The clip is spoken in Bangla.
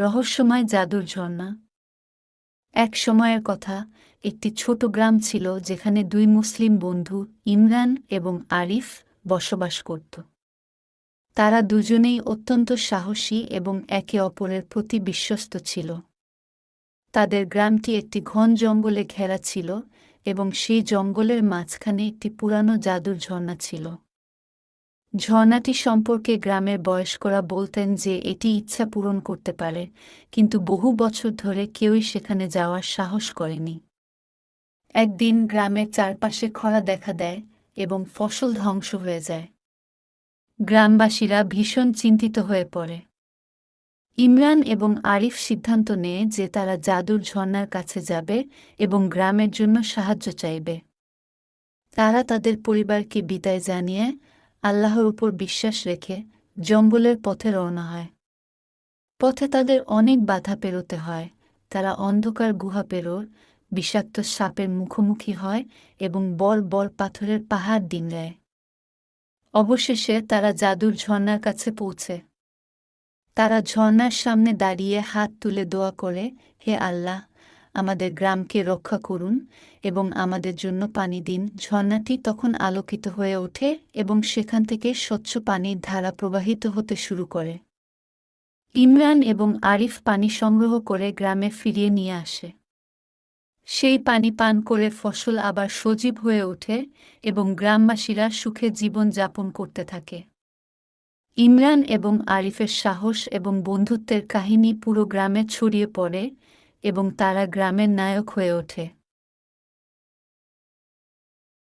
রহস্যময় জাদুর ঝর্ণা। এক সময়ের কথা, একটি ছোট গ্রাম ছিল যেখানে দুই মুসলিম বন্ধু, ইমরান এবং আরিফ, বসবাস করত। তারা দুজনেই অত্যন্ত সাহসী এবং একে অপরের প্রতি বিশ্বস্ত ছিল। তাদের গ্রামটি একটি ঘন জঙ্গলে ঘেরা ছিল এবং সেই জঙ্গলের মাঝখানে একটি পুরানো জাদুর ঝর্ণা ছিল। ঝর্ণাটি সম্পর্কে গ্রামের বয়স্করা বলতেন যে এটি ইচ্ছা পূরণ করতে পারে, কিন্তু বহু বছর ধরে কেউই সেখানে যাওয়ার সাহস করেনি। একদিন গ্রামের চারপাশে খরা দেখা দেয় এবং ফসল ধ্বংস হয়ে যায়। গ্রামবাসীরা ভীষণ চিন্তিত হয়ে পড়ে। ইমরান এবং আরিফ সিদ্ধান্ত নেয় যে তারা জাদুর ঝর্ণার কাছে যাবে এবং গ্রামের জন্য সাহায্য চাইবে। তারা তাদের পরিবারকে বিদায় জানিয়ে আল্লাহর উপর বিশ্বাস রেখে জঙ্গলের পথে রওনা হয়। পথে তাদের অনেক বাধা পেরোতে হয়। তারা অন্ধকার গুহা পেরোর, বিষাক্ত সাপের মুখোমুখি হয় এবং বড় বড় পাথরের পাহাড় দেয়। অবশেষে তারা জাদুর ঝর্ণার কাছে পৌঁছে। তারা ঝর্ণার সামনে দাঁড়িয়ে হাত তুলে দোয়া করে, হে আল্লাহ আমাদের গ্রামকে রক্ষা করুন এবং আমাদের জন্য পানি দিন। ঝর্ণাটি তখন আলোকিত হয়ে ওঠে এবং সেখান থেকে স্বচ্ছ পানির ধারা প্রবাহিত হতে শুরু করে। ইমরান এবং আরিফ পানি সংগ্রহ করে গ্রামে ফিরিয়ে নিয়ে আসে। সেই পানি পান করে ফসল আবার সজীব হয়ে ওঠে এবং গ্রামবাসীরা সুখে জীবন যাপন করতে থাকে। ইমরান এবং আরিফের সাহস এবং বন্ধুত্বের কাহিনী পুরো গ্রামে ছড়িয়ে পড়ে এবং তারা গ্রামের নায়ক হয়ে ওঠে।